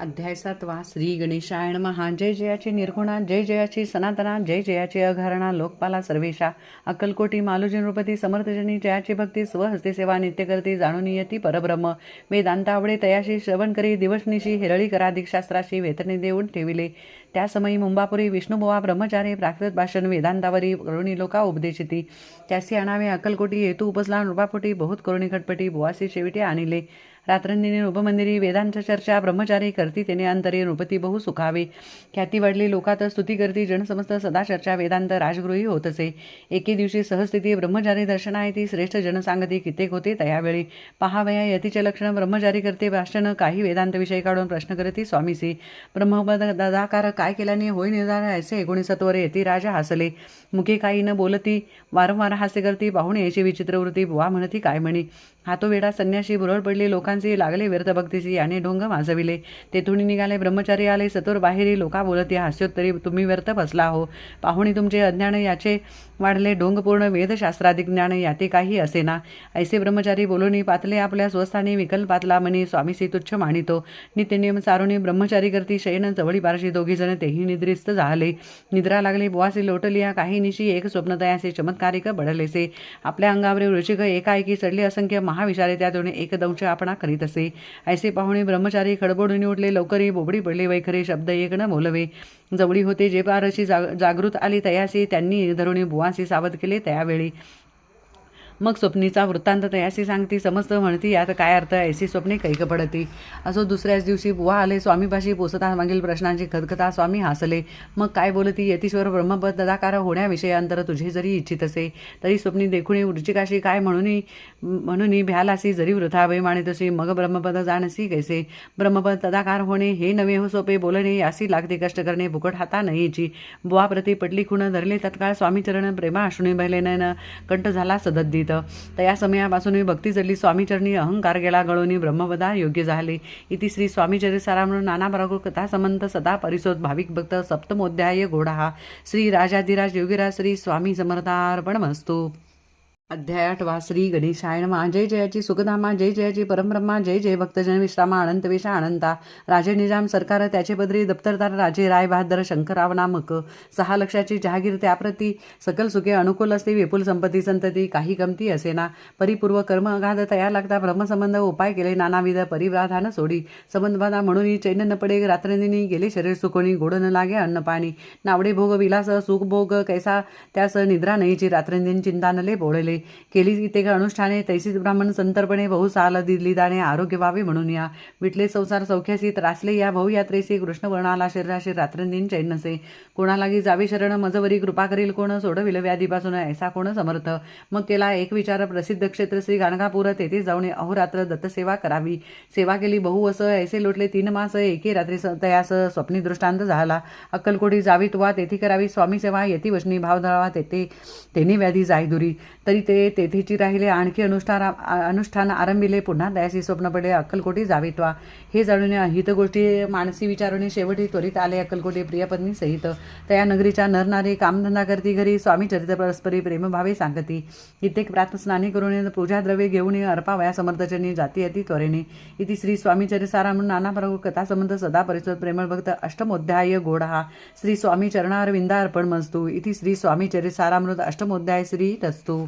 अध्याय सातवा श्री गणेशायण महा जय जयाची निर्गुणा जय जयाची सनातना जय जयाची अघारणा लोकपाला सर्वेशा. अक्कलकोटी मालोजी नृपती समर्थजनी जयाची भक्ती स्वहस्ते सेवा नित्य जाणून येती परब्रह्म. वेदांत आवडे तयाशी श्रवण करी दिवसनिशी हेरळी करा दीक्षास्त्राशी वेतने देऊन ठेविले. त्या समयी मुंबापुरी विष्णुबुवा ब्रह्मचारी प्राकृत भाषण वेदांतावरी करुणी लोका उपदेशिती. त्यासी आणावे अक्कलकोटी हेतू उपसला नृपापोटी बहुत करुणी खटपटी बुवासी शेविटी आणिले रात्रंदिनी उपमंदिरी वेदांत चर्चा ब्रह्मचारी करती तेने अंतरे नृपती बहु सुखावे. ख्याती वाढली लोकात स्तुती करती जनसमस्त सदा चर्चा वेदांत राजगृही होत असे एके दिवशी सहस्थिती ब्रह्मचारी दर्शनायती श्रेष्ठ जनसांगती कित्येक होते त्यावेळी. पहावया यतीचे लक्षण ब्रह्मचारी करते भाषण काही वेदांत विषय काढून प्रश्न करती स्वामीसी. ब्रह्मपद ददाकार काय केल्याने होई निर्धार ऐसे एकोणीसत्वर येती राजा हसले. मुखे काही न बोलती वारंवार हास्य करती पाहुणे याची विचित्र वृत्ती बुवा म्हणती काय म्हणी. हातोवेडा संन्याशी भुरळ पडली लोकांना लोकांचे लागले व्यर्थ भक्तीसी याने ढोंग माजविले तेथून निघाले ब्रह्मचारी आले सतोर बाहेरी लोका बोलती हास्योत्तरी तुम्ही व्यर्थ बसला हो. पाहुणे तुमचे अज्ञान याचे वाढले ढोंगपूर्ण वेदशास्त्राधिक ज्ञान याते काही असेना. ऐसे ब्रह्मचारी बोलूनी पातले आपल्या स्वस्थानी विकल्पातला म्हणे स्वामीसी तुच्छ मानितो. नित्यनियम सारुणी ब्रह्मचारी करती शयन जवळी बारशी दोघीजण तेही निद्रिस्त झाले. निद्रा लागली बुवासी लोटलिया काही निशी एक स्वप्नतयासे चमत्कारिक बडलेसे आपल्या अंगावरील रुचिक एकाएकी चढले असंख्य महाविषारे त्यातून एकदंश आपणा करीत असे. ऐसे पाहुणे ब्रह्मचारी खडबडून उठले. लवकरी बोबडी पडले. वैखरे शब्द एक न बोलवे. जवळी होते जे पारशी जाग जागृत आली तयासी त्यांनी धरुणी बुवासी सावध केले त्यावेळी. मग स्वप्नीचा वृत्तांत तयासी सांगती समस्त म्हणती यात काय अर्थ ऐसी स्वप्ने कैक पडती. असो दुसऱ्याच दिवशी बुवा आले स्वामीपाशी पोचता मागील प्रश्नांची खदखता स्वामी हसले. मग काय बोलती? यतीश्वर ब्रह्मपद तदाकार होण्याविषयी अंतर तुझे जरी इच्छित असे तरी स्वप्नी देखुणी वृचिकाशी काय म्हणूनही म्हणूनही भ्यालासी जरी वृथा माने तशी मग ब्रह्मपद जाणसी कैसे? ब्रह्मपद तदाकार होणे हे नवे हो सोपे बोलणे यासी लागते कष्ट करणे फुकट हाता नयेची बुवा प्रति पटली खुण धरले तत्काळ स्वामीचरण प्रेमा अश्रुणी बहिले नयन कंठ झाला सदद्दीत. तया समयापासून भक्ती चढली स्वामीचरणी अहंकार गेला गळोनी ब्रह्मपदा योग्य झाले. इति श्री स्वामीचरी म्हणून नाना बराबर कथा समंत सदा परिसोद भाविक भक्त सप्तमोध्याय घोडा. हा श्री राजाधिराज योगीराज श्री स्वामी समर्थार्पणमस्तु अध्याय आठवा श्री गणेशाय नमः. जय जयाची सुखधामा जय जयाची परमब्रह्मा जय जय भक्तजन विश्रामा अनंत वेशा अनंता राजे निजाम सरकार त्याचे बद्री दप्तरदार राजे राय बहादर शंकराव नामक. सहा लक्षाची जहागीर त्याप्रती. सकल सुखे अनुकूल असते विपुल संपत्ती संतती काही कमती असेना परिपूर्व कर्म अगाध तयार लागता ब्रह्मसंबंध उपाय केले नानाविध परिव्राधान सोडी. संबंधबाधा म्हणून चैन न पडे रात्रनिनी गेले शरीर सुकोणी गोड न लागे अन्न पाणी. नावडे भोग विलास सुख भोग कैसा त्यास निद्रा नयीची रात्रंदिन चिंतानले बोळले. केली ते अनुष्ठाने तैसीच ब्राह्मण संतर्पणे बहु साल दिली दाणे आरोग्य व्हावे म्हणून या. विटले संसार सौख्यासी त्रासले या बहुयात्रेसी कृष्ण वर्णाला शरीराशी रात्रंदिन चैन नसे. कोणालागी जावे शरण मजवरी कृपा करील कोण? सोडविल व्याधीपासून ऐसा कोण समर्थ? मग केला एक विचार प्रसिद्ध क्षेत्र श्री गाणगापूर तेथे जाऊन अहोरात्र दत्तसेवा करावी. सेवा केली बहु असं ऐसे लोटले तीन मास एके रात्री स- तयास स्वप्नी दृष्टांत झाला. अक्कलकोटी जावी तुवा तेथी करावी स्वामी सेवा येती वचनी भाव धरावा तेथे तेने व्याधी जाय दुरी. तरी ते तेथेची राहिले. आणखी अनुष्ठान अनुष्ठान आरंभिले पुन्हा दयासी स्वप्न पडले अक्कलकोटी जावेत्वा. हे जाणून हित गोष्टी मानसी विचारुणे शेवटी त्वरित आले अक्कलकोटी प्रियपत्नी सहित. तया नगरीच्या नरनारी कामधंदा करती घरी स्वामी चरित्र परस्परी प्रेमभावे सांगती. कित्येक प्रात स्नानी करून पूजा द्रव्ये घेऊन अर्पावया समर्थचनी जाती अति त्वरेने. इति श्री स्वामी चरिसाराम नाना प्रभू कथा संबंध सदा परिसर प्रेमळ भक्त अष्टमोध्याय हा. श्री स्वामी चरणार विंदा अर्पण मस्तू. इति श्री स्वामी चरिसारामृत अष्टमोध्याय श्री असतो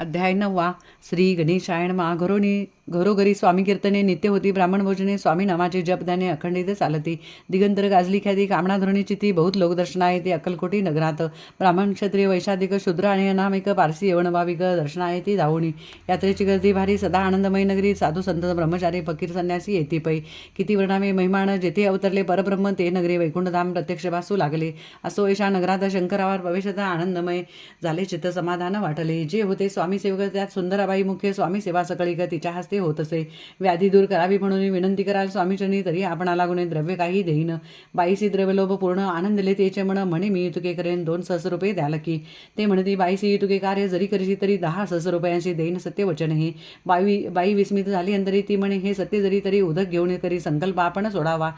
अध्याय नववा श्री गणेशाय नमः. घरोनी घरोघरी स्वामी कीर्तने नित्य होती ब्राह्मण भोजने स्वामी नामाचे जप अखंडित चालती. दिगंतर गाजली ख्याती कामणा धरणीची ती बहुत लोकदर्शना येते अक्कलकोटी नगरात. ब्राह्मण क्षत्रिय वैशाधिक शूद्र आणि अनामिक पारसी यवणभाविक दर्शना येते धावणी यात्रेची गर्दी भारी सदा आनंदमय नगरी साधू संत ब्रह्मचारी फकीर संन्यासी येते पै. किती वर्णामे महिमान जेथे अवतरले परब्रह्म ते नगरी वैकुंठधाम प्रत्यक्ष भासू लागले. असो ऐशा नगरात शंकरावर प्रवेशता आनंदमय. झाले चित्त समाधान वाटले. जे होते स्वामी सेवक त्यात सुंदराबाई मुख्य स्वामी सेवा सकळीक तिच्या हस्ते होत असे. व्याधी दूर करावी म्हणून विनंती कराल स्वामीचरणी तरी आपणा लागून द्रव्य काही देईन. बाईसी द्रव्यलोभ पूर्ण आनंद लेतेचे म्हण म्हणे मी तुके करेन दोन सहस्र रुपये द्याल की. ते म्हणती बाईसी तुके कार्य जरी करशी तरी दहा सहस रुपयांशी देईन सत्यवचन हे. बाई बाई विस्मित झाली अंतरी ती म्हणे हे सत्य जरी तरी उदक घेऊन करी संकल्प आपण सोडावा.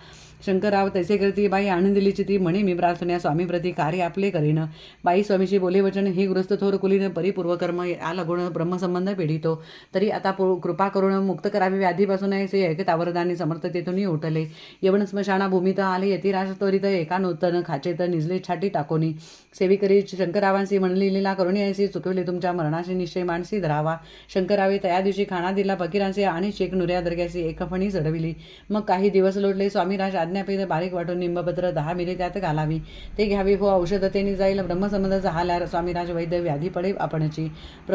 शंकरराव तैसे करती बाई आनंदिलीची ती म्हणे मी प्रार्थना स्वामीप्रती कार्य आपले करीन. बाई स्वामीशी बोले वचन हे गृहस्थ थोर कुलीन परिपूर्व कर्म लागून ब्रह्मसंबंध पिढितो. तरी आता कृपा करून मुक्त करावी व्याधीपासून ऐसे ऐकता समर्थ तेथून उठले. यवन स्मशाना भूमीत आले यतिराज त्वरित एका नूतन खाचेत निजले छाटी टाकोनी. सेविकरी शंकरावांसी म्हणलेला करुणी ऐसी चुकवले तुमच्या मरणाशी निश्चय माणसी धरावा. शंकरावे त्या दिवशी खाना दिला फकीरांचे आणि शेख नुऱ्या दर्ग्याची एक फणी चढविली. मग काही दिवस लोटले स्वामीराज आज्ञापेद बारीक वाटून निंबपत्र दहा मिले त्यात घालावी. ते घ्यावी हो औषधतेने जाईल ब्रह्मसंबंध झाल्यावर स्वामीराज वैद्य व्याधी पडे आपणची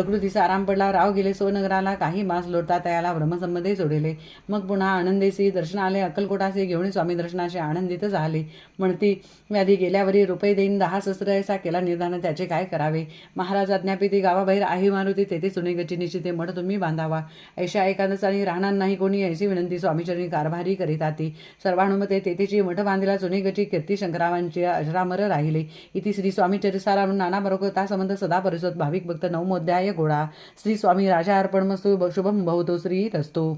प्रकृतीचा आराम पडला राव गेले सोनगराला काही मास लोटता त्याला ब्रह्मसंबंधही सोडिले. मग पुन्हा आनंदेसी दर्शन आले अक्कलकोटासे घेऊन स्वामी दर्शनाशी आनंदित झाले. म्हणती व्याधी गेल्यावरी रुपये देईन दहा शस्त्र ऐसा केला निर्धान त्याचे काय करावे? महाराज आज्ञापिती गावाबाहेर आहे मारुती तेथे सुनेगची निश्चिते मठ तुम्ही बांधावा. ऐशा एकादच राहणार नाही कोणी ऐशी विनंती स्वामीचरणी कारभारी करीता ती सर्वानुमते तेथेची मठ बांधिला सुनेगची कीर्ती शंकरावांची अजरामर राहिले. इति श्री स्वामीचरिसारा नाना बरोबर संबंध सदा परिसोत भाविक भक्त नवमोध्याय घोडा श्री स्वामी राजा अर्पण मस्तू शुभम भवतो श्री रस्तो